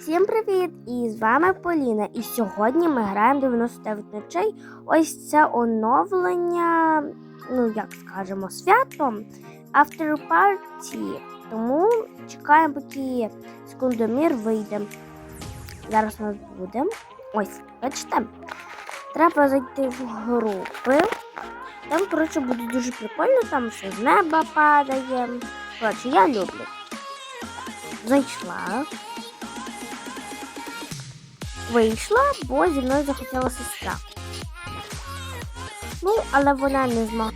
Всім привіт! І з вами Поліна. І сьогодні ми граємо 99 ночей. Ось це оновлення, ну як скажемо, свято After Party. Тому чекаємо, поки секундомір вийде. Зараз у нас буде. Ось, бачите? Треба зайти в групи. Там, коротше, буде дуже прикольно, там все з неба падає. Коротше, я люблю. Зайшла. Вийшла, бо зі мною захотіла сестра. Ну, але вона не змогла.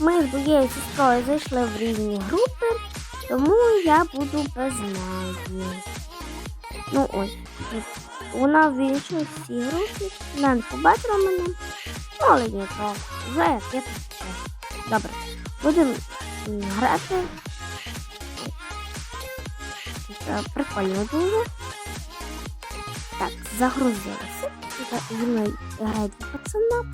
Ми з моєю сестрою зайшли в різні групи, тому я буду без неї. Ну ось. Вона в іншій всі групі. Вона не побачила мене. Ну, але нічого. Вже як я тут. Добре. Будемо грати. Це прикольно дуже. Загрузилася. Зі мною грають пацана.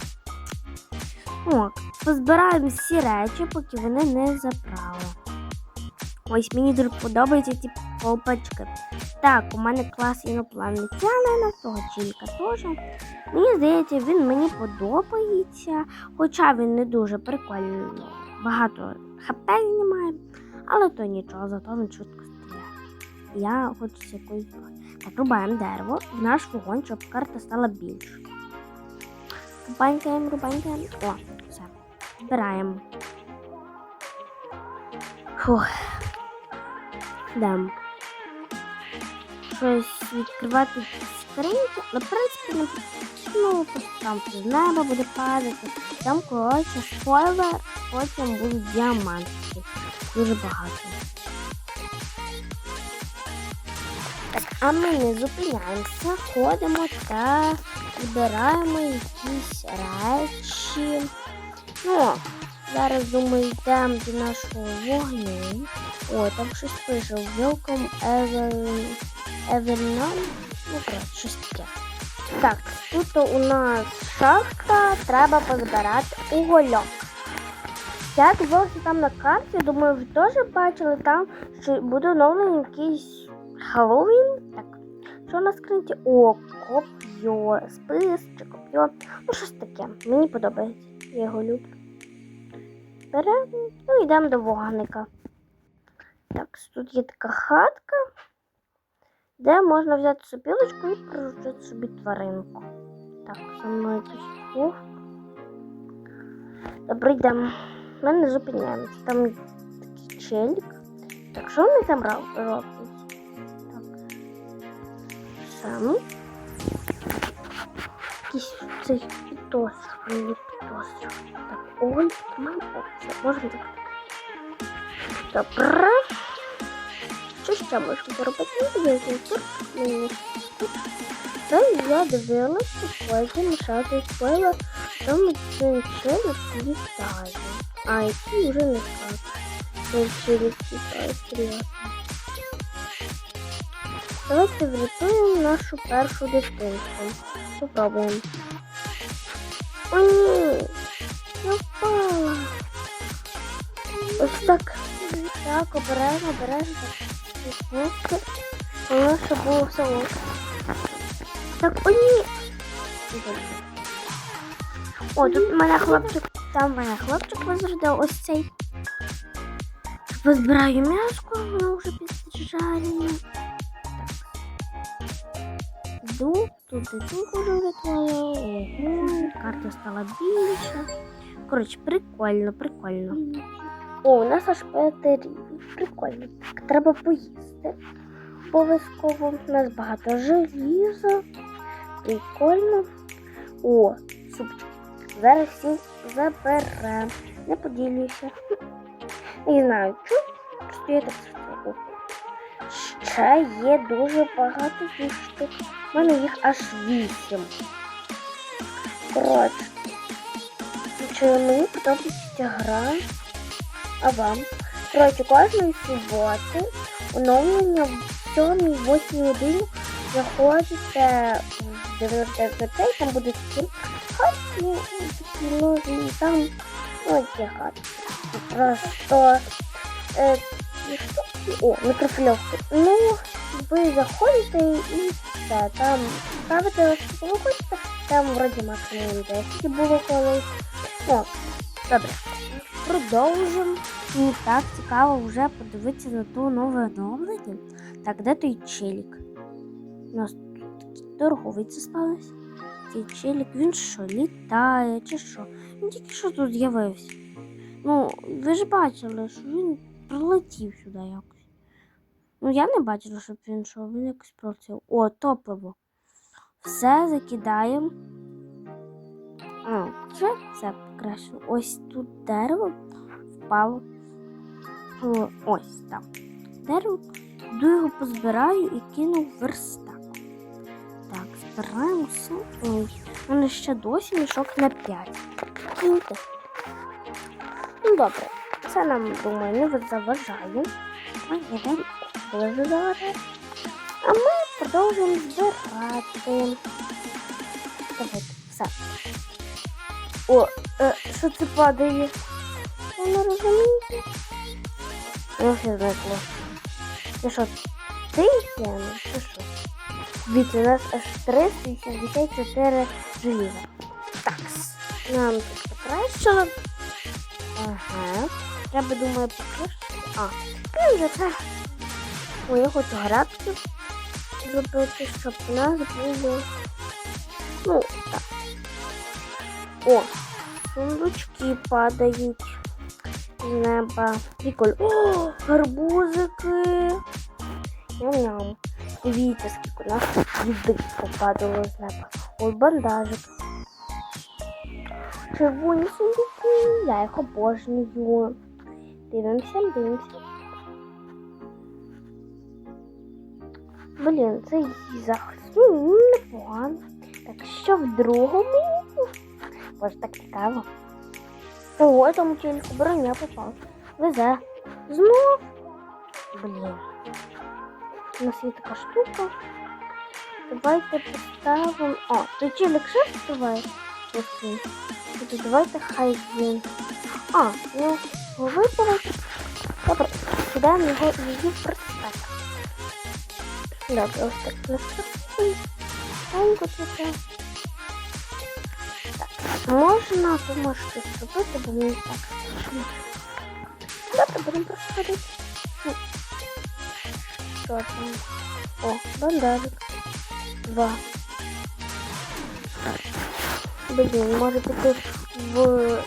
О, позбираємо всі речі, поки вони не забрали. Ось мені дуже подобаються ці колпачки. Так, у мене клас інопланетянина, того чілька теж. Мені здається, він мені подобається, хоча він не дуже прикольний. Багато хп немає, але то нічого, зато він чутко стріляє. Я хочу з якоюсь рубаємо дерево в наш вогонь, щоб карта стала більшою. Рубанькаємо, рубанькаємо. О, все. Збираємо. Фух. Дам. Щось відкривати скриньки, але в принципі не ну, там з неба буде падати. Там, коротше, спойлер, потім будуть діаманти. Дуже багато. А ми не зупиняємося, ходимо та збираємо якісь речі. Ну, зараз думаю, йдемо до нашого вогню. О, там щось пише. Ever, Everyone. Ну, коротше, щось таке. Так, тут у нас шахта, треба позбирати угольок. Я дивилася там на карті, думаю, ви теж бачили там, що буде оновлений якийсь Хеллоуін. Що на скринці? О, коп'йо, спис чи коп'йо. Ну, щось таке. Мені подобається. Я його люблю. Беремо, ну йдемо до вогника. Так, тут є така хатка, де можна взяти сопілочку і приручити собі тваринку. Так, за мною якийсь. Добре, йдемо. Ми не зупиняємося. Там такий челік. Так, що вони там роблять? Так. Якийсь цей підозр, мені підозр. Так, ой, мама, все, можемо так. Добре. Що ще можемо зробити? Тут мені. Це я дивилася, потім шати спойлер, тому цей челік літає. А, який вже не скажу. Цей челік літає, серйозно. Давайте врятуємо нашу першу дитинку. Попробуємо. О, ні! Я впала. Ось так. Так, обережно, обережно. Воно ще було все ок. Так, о, ні! О, тут мене хлопчик, там мене хлопчик возродив, ось цей. Позбираю м'яско, воно вже піджарене. Йду, тут і тут врятувала. Ого, карта стала більша. Коротше, прикольно, прикольно. О, у нас аж п'ятерів. Прикольно. Так, треба поїсти. Обов'язково. У нас багато желіза. Прикольно. О, супчик. Зараз всі заберемо. Не поділюся. Не знаю, чому. Просто я так. Ще є дуже багато фішок. У мене їх аж вісім. Коротше. Чи мені подобається гра? А вам? Коротше, кожної суботи оновлення в 7-8 годині заходите в 99 там будуть такі хатки, такі нові, там, ну, які хатки. Просто е, штуки, о, мікрофільовки. Ну, ви заходите і все. Там ставите скільки ви там вроді максимум 10 було колись. О, добре. Продовжимо. Мені так цікаво вже подивитися на то нове оновлення. Так, де той челік? У нас тут такі торговиці сталися. Цей він що, літає чи що? Він тільки що тут з'явився. Ну, ви ж бачили, що він прилетів сюди якось. Ну, я не бачила, щоб він йшов, він якось прилетів. О, топливо. Все закидаємо. А, вже все. Ось тут дерево впало. Ось там. Дерево. Йду його позбираю і кину в верстак. Так, збираємо все. Ой, у мене ще досі мішок на 5. Киньте. Ну добре, це нам, думаю, не заважає. Ми йдемо дуже. А ми продовжуємо збирати. Давайте, все. О, е, що це падає? Я не розумію. Ну, все зникло. Це що, ти Яна, чи що? Дивіться, у нас аж 384 желіза. Так, нам тут покращило. Ага. Треба, думаю, покращити. А, ну вже це. О, я хочу зробити, щоб у нас було. Ну, так. О, сундучки падають з неба. Прикольно. О, гарбузики. Ням-ням. Дивіться, скільки у нас їди попадало з неба. Ой, бандажик. Червоні сундуки, я їх обожнюю. Дивимося, дивимося. Блін, це захист. Ну, непогано. Так що в другому? Боже, так цікаво. Ого, там тільки броня попав. Везе. Знов. Блін. У нас є така штука. Давайте поставимо. О, той челик ще вставає. Тобто давайте хай він. А, ну, випадок. Добре, кидаємо його її в проспект. Добре, ось так наступний. Тонко тут. Так, можна, то можете зробити, бо мені так страшно. Добре, будемо просто ходити. Ну, Що там? О, бандажик. Два. Блін, може піти в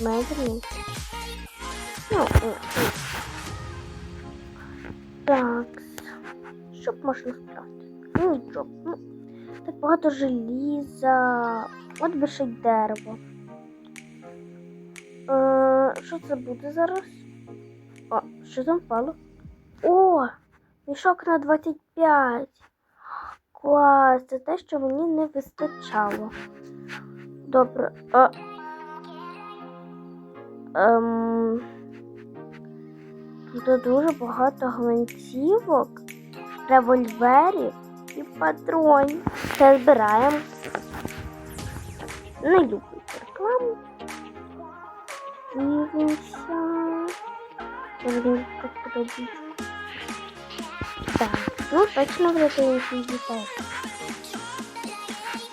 медленний. Ну, ну, Можна справити. Ну, нічого. Ну, так багато желіза. От би дерево. Е, що це буде зараз? О, що там впало? О! Мішок на 25. Клас, це те, що мені не вистачало. Добре. А... Ем... Тут дуже багато гвинтівок, револьверів і патронів. Це збираємо. Не люблю рекламу. Дивимося. Може мені так. Так, ну точно врятуємо дітей.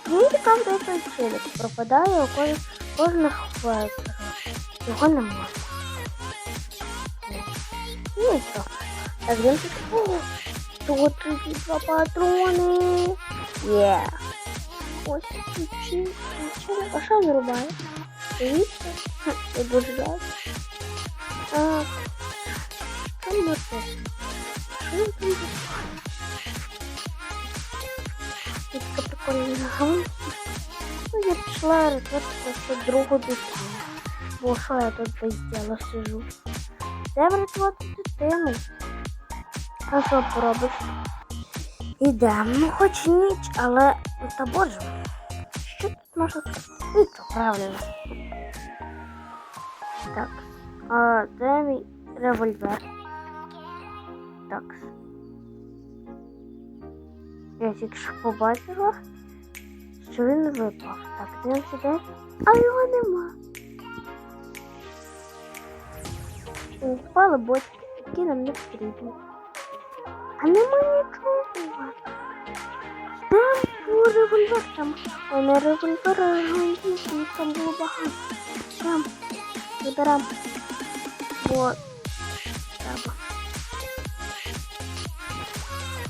Мені цікаво, де челик пропадає кожних кожних вечорах. Його немає. Ну і що? Так, він тут... О, 132 патрони. Є. Ось ключі. Так. Тут? Тут я пішла другу дитину. Бо що я тут без діла сижу? Де врятувати дитину? А що поробиш? Ідемо, ну хоч ніч, але та боже. Що тут можна Нічого, правильно. Так. А де мій револьвер? Так. Я тільки що побачила, що він випав. Так, де. А його нема. Впали бочки, які нам не потрібні. А нема нічого. Там був револьвер, там ой, не револьвер, а гвинтівки, їх там було багато. Там, заберем. Вот. Треба.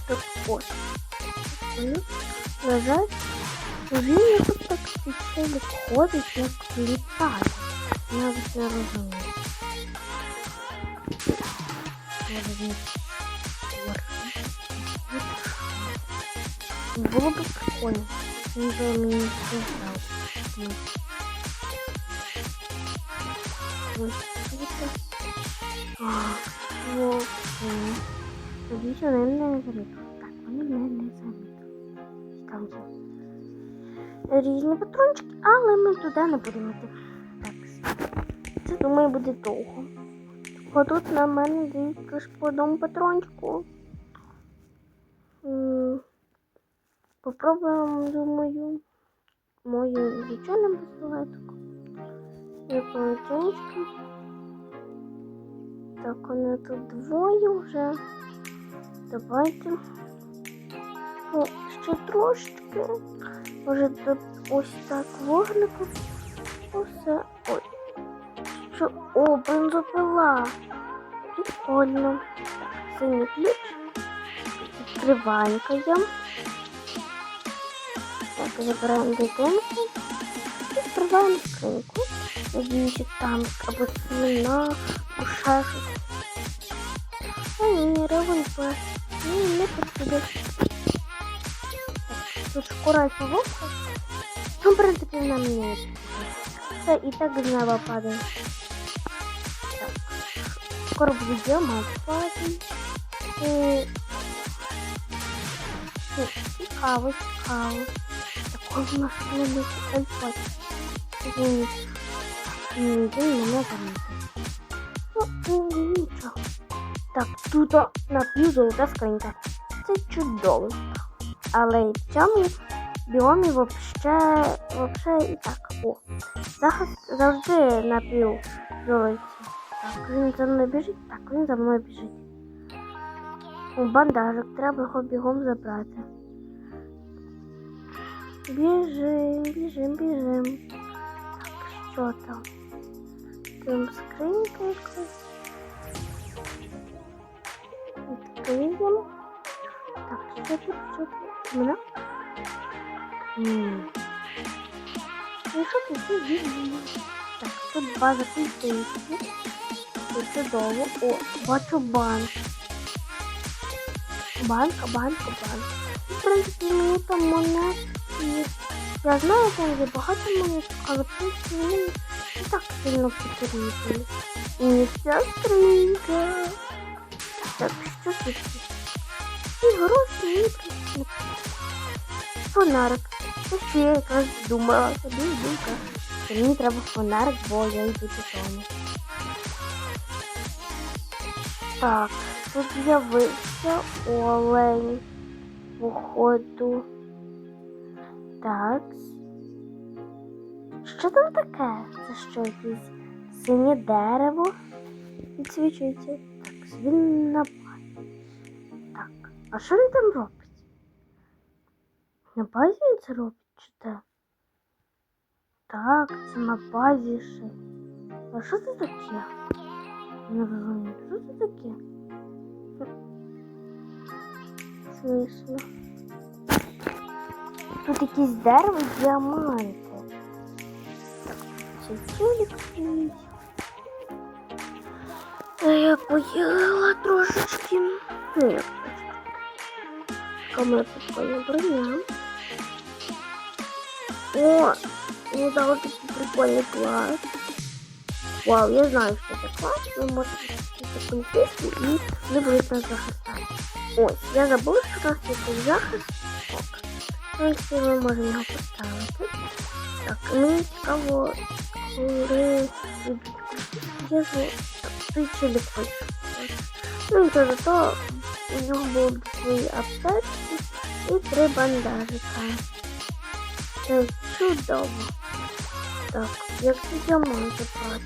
Так от. Ну, На жаль, він якось так пішли ходить, як літає. Навіть не розумію. Може, він Було б прикольно. Він би мені не. Тоді що вони не замітили. Так, вони мене не замітили. Там є різні патрончики, але ми туди не будемо йти. Так, це думаю буде довго. Бо тут на мене ж по одному патрончику. М, Попробуємо, думаю, мою звичайну пістолетку. І полотенечки. Так, вони тут двоє вже. Давайте. О, ще трошечки. Може тут ось так вогнику. Усе. Ой. Що? О, бензопила. Прикольно. Синій ключ. Відкриваємо я. Так, забираємо дитинку. Відкриваємо скриньку. Надіюся, там або сміна, або ще щось. А ні, револьвер. Ні, не потрібно. Тут шкура вовка. Ну, в принципі, вона мені не потрібна. Це і так з неба падає. Так. Скоро буде діамант падає. І... Ну, Цікаво, цікаво. Такой у нас не він мене замітив. Ну, нічого. Так, тут напівзолота скринька. Це чудово. Але в цьому біомі вообще, вообще і так. О, захист завжди напів золоті. Так, він за мною біжить? Так, він за мною біжить. О, бандажик, треба його бігом забрати. Біжим, біжим, біжим. Так, що там? Там скринька якась. Відкриємо. Так, що тут, що тут? Мене? Ні. Ну, що тут є відомо? Так, тут база культистів. Тут чудово. О, бачу банк. Банк, банк, банк. В принципі, мені там монет я знаю, там є багато монет, але принципі мені не так сильно потрібні. І не вся скринька. Так, що тут? І гроші, і присутні. Фонарик. Це що я якраз думала, собі думка. що Мені треба фонарик, бо я йду додому. Так, тут з'явився олень. Походу. Так. Що там таке? Це що якесь синє дерево? Відсвічується. Так, він на. Так, а що він там робить? На базі він це робить чи де? Так, це на базі ще. А що це таке? Не розумію, що це таке? Смішно. Тут якісь дерево і діаманти. Це челік стоїть. Я поїла трошечки. Ну, трошки. Така прикольна броня. О, ну да, вот такий прикольний клас. Вау, я знаю, що це клас. Ви можете культисти і не будете захистати. Ось, я забула, що у нас є захист. В принципі, ми можемо його поставити. Так, мені цікаво, коли я зву той челік. Ну і то зато у нього було б свої і три бандажика. Це чудово. Так, як це діамант забрати?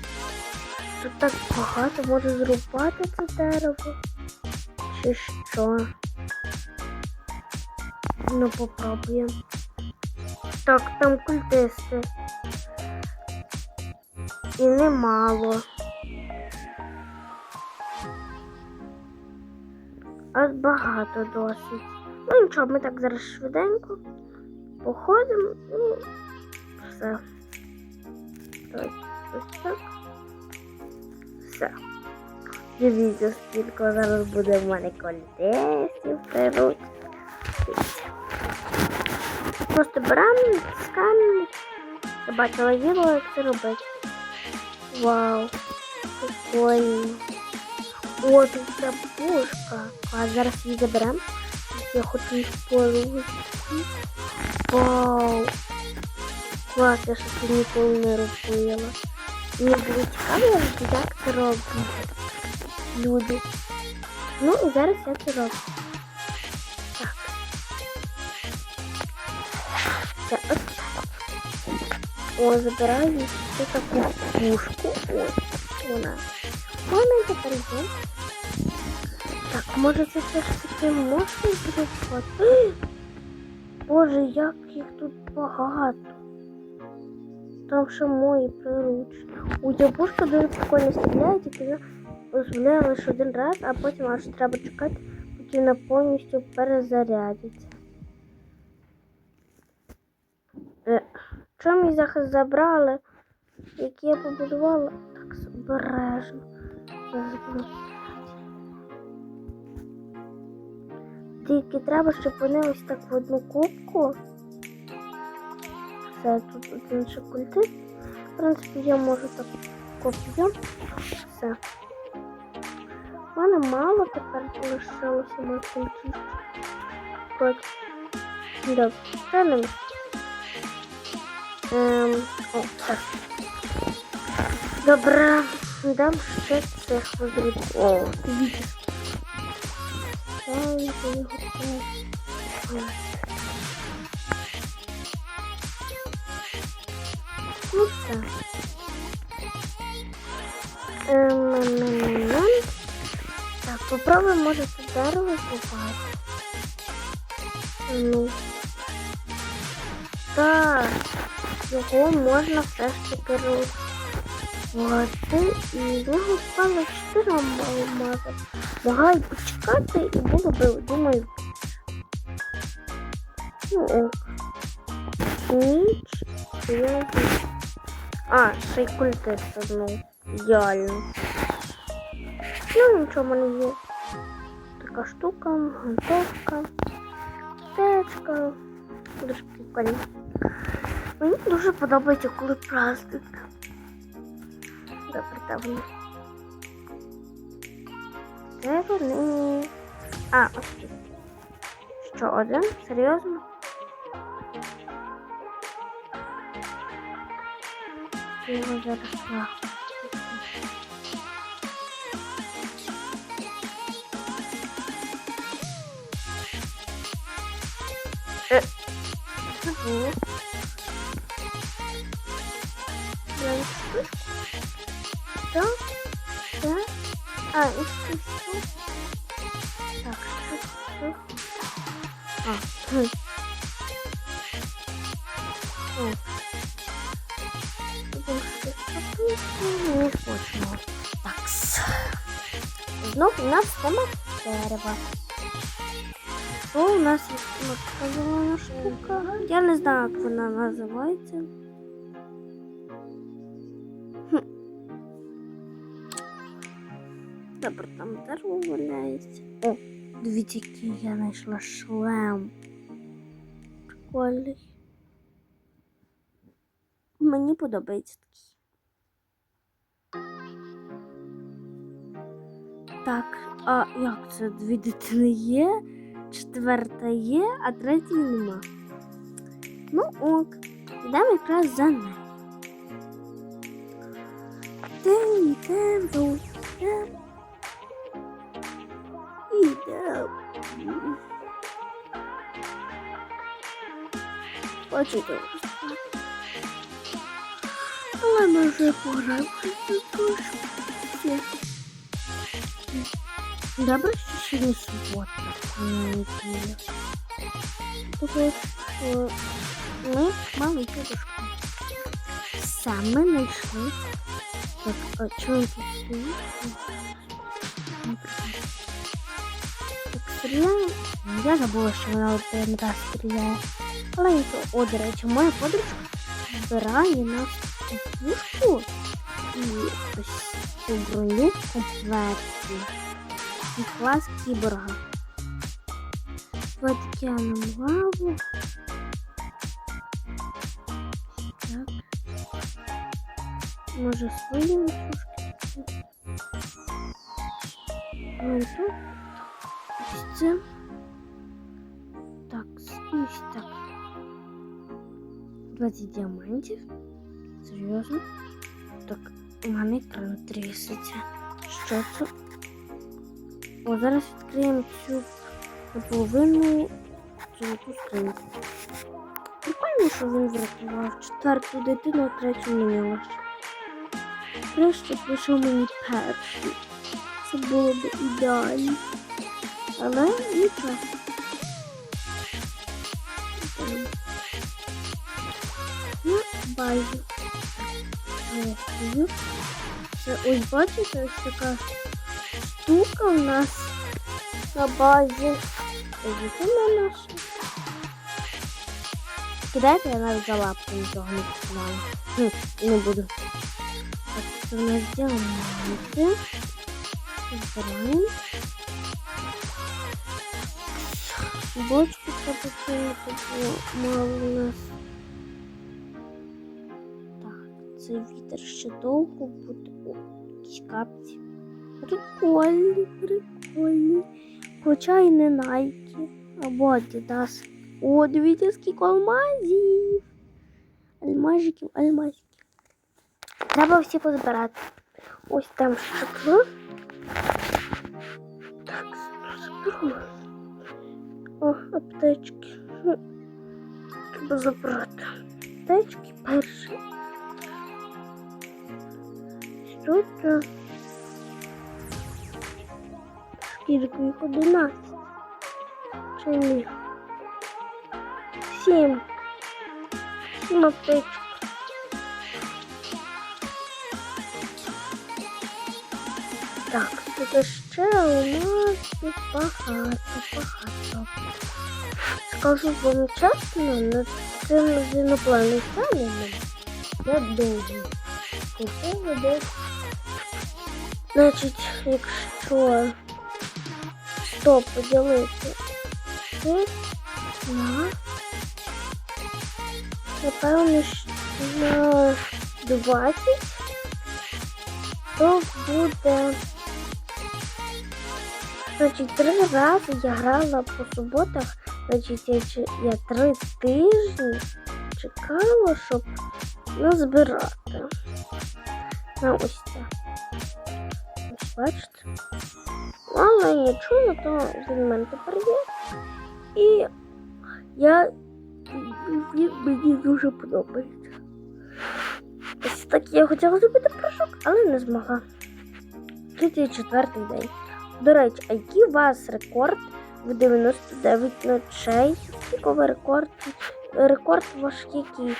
Тут так багато може зрубати це дерево. Чи що? Ну, попробуємо. Так, там культисти. І немало. Аж багато досить. Ну нічого, ми так зараз швиденько походимо і все. Так, ось так. Все. Дивіться, скільки зараз буде в мене кольдесів приручних. Дивіться. Просто беремо з камінь. Я бачила відео, як це робити. Вау, прикольно. О, тут ця пушка. А зараз її заберемо. Я хочу їх порушити. Вау. Клас, я ще це ніколи не робила. Мені було цікаво, як це роблять люди. Ну і зараз я це роблю. Так. О, забираю ще таку пушку. Ось вона. Вона тепер є. Так, може це все ж таки можна зробити? Боже, як їх тут багато. Там ще мої приручні. У ця пушка дуже прикольно стріляє, тільки вона дозволяє лише один раз, а потім аж треба чекати, поки вона повністю перезарядиться. Е, що мій захист забрали, який я побудувала? Так буду Тільки треба, щоб вони ось так в одну кубку. Все, тут один ще. В принципі, я можу так копію. Все. У мене мало тепер залишилося на культист. От. Добре, це Ем, о, все. Добре, дам ще цих возріб. О, дивіться. Ой, я все. Ем, ем, ем, ем. Так, попробуємо, може, дерево попасти. Ну. Так, його можна все ж таки. І з нього впало 4 алмази. Могла й почекати і було б, думаю, ну ок. Ніч. Я... А, ще й культист одну. Ідеально. Ну, нічого в мене є. Така штука, гантовка, течка. Дуже прикольно. Мені дуже подобається, коли праздник. Добре, там. Де вони? А, тут. Що, один? Серйозно? Я його зараз. Е. Ого. А, и? Так, что? А, Не хочемо. Такс. Знов у нас тема дерева. Що у нас є така зелена штука? Я не знаю, як вона називається. Добре, там дерево валяється. О, дивіться, який я знайшла шлем. Прикольний. Мені подобається такий. Так, а як це дві дитини є? четверта є, а третьої нема. Ну ок, йдемо якраз за нею. Йдемо, йдемо, йдемо. Добре, що ще не субота, а не неділя. того, що ми мали дідушку. Все, ми знайшли. Так, а чому тут стріляє. Я забула, що вона один раз стріляє. Але нічого. О, до речі, моя подружка збирає нас у пушку і ось цю броню комплекті. І клас кіборга. Давайте лаву. Так. Може своїми трошки. Ну, і тут. Ось. Так, і так. 20 діамантів. Серйозно? Так, у мене екран трясеться. Що це? О, зараз відкриємо цю наполовину золоту скриньку. Прикольно, що він врятував четверту дитину, а третю мінялась. Краще прийшов мені перший. Це було б ідеально. Але нічого. На базі. Це бачите, ось така штука у нас на базі. Дитина наша. Кидайте, я навіть за лапку нічого не піднімала. Ну, не буду. Так, це у нас діаманти. Збираємо. Треба мало у нас. Так, цей вітер ще довго буде. О, якісь капці. Прикольні, прикольні. Хоча й не найки. Або Adidas. О, дивіться, скільки алмазів. Альмазиків, альмазиків. Треба всі позбирати. Ось там щепло. Так, зберу. О, аптечки. Треба забрати. Аптечки перші. Це? Скільки їх? Одинадцять. Чи ні? Сім. Сім аптечок. Так, тут ще у нас їх багато, багато. Скажу вам чесно, над цим з інопланетянами я довго купила десь. Значить, якщо 100 поділити на напевно на 20, то буде Значить, три рази я грала по суботах, значить, я, я три тижні чекала, щоб назбирати. На ось це. Ось бачите. Але нічого, то він мене тепер є. І я мені дуже подобається. Ось так я хотіла зробити прыжок, але не змогла. 34 день. До речі, а який у вас рекорд в 99 ночей? Скільки ви рекорд? Рекорд? Скільки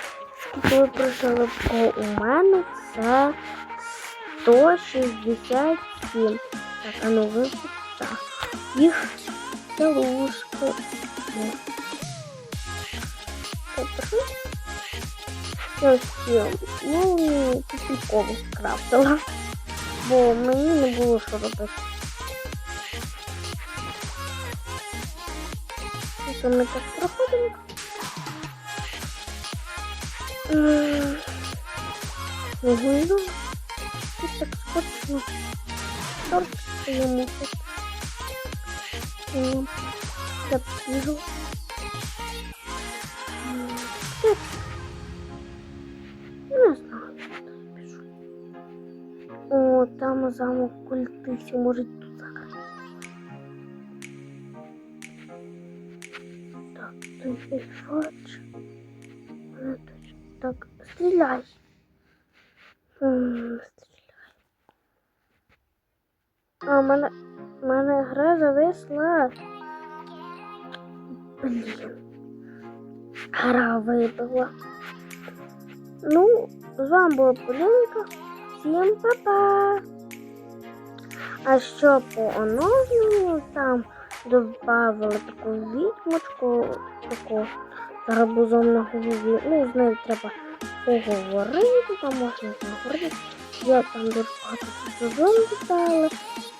ви прожили? Бо у мене це 167. Так, а ну ви так. Їх. Добре. Ось, є. ну, тупіково скрафтила. Бо мені не було що робити. Це ми так проходимо. М, Ого, тут так скучно. Торт йому тут. Запіжу. М, тут. Не знаю, що там пишу. О, там замок культисів, може Точно. Так, стріляй. М, Стріляй. А, мене, мене гра зависла. Блін. Гра вибила. Ну, з вами була Полінка. Всім па-па! А що по оновленню там додавали таку відьмочку, таку з гарбузом на голові. Ну, з нею треба поговорити, там можна поговорити. Я там дуже багато сезон додали.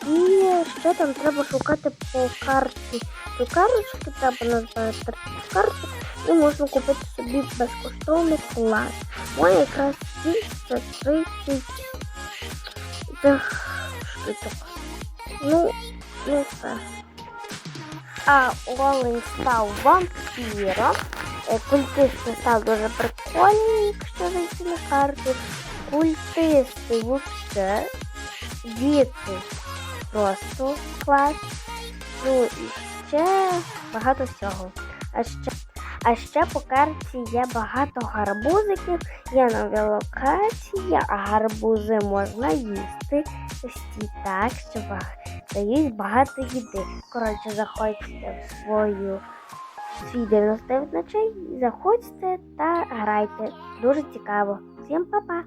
І ще там треба шукати по карті цукерочки, треба назвати карту і можна купити собі безкоштовний клас. Ой, якраз це 30 цих штучок. Ну, ну все. А Олень став вампіром. Е, Культисти став дуже прикольний, якщо зайти на карту. Культисти вовсе. Діти просто клас. Ну і ще багато всього. А ще, а ще по карті є багато гарбузиків, є нові локації, а гарбузи можна їсти. Всі так, що ба- є багато їди. Коротше, заходьте в свою свій 99 ночей, заходьте та грайте. Дуже цікаво. Всім па-па!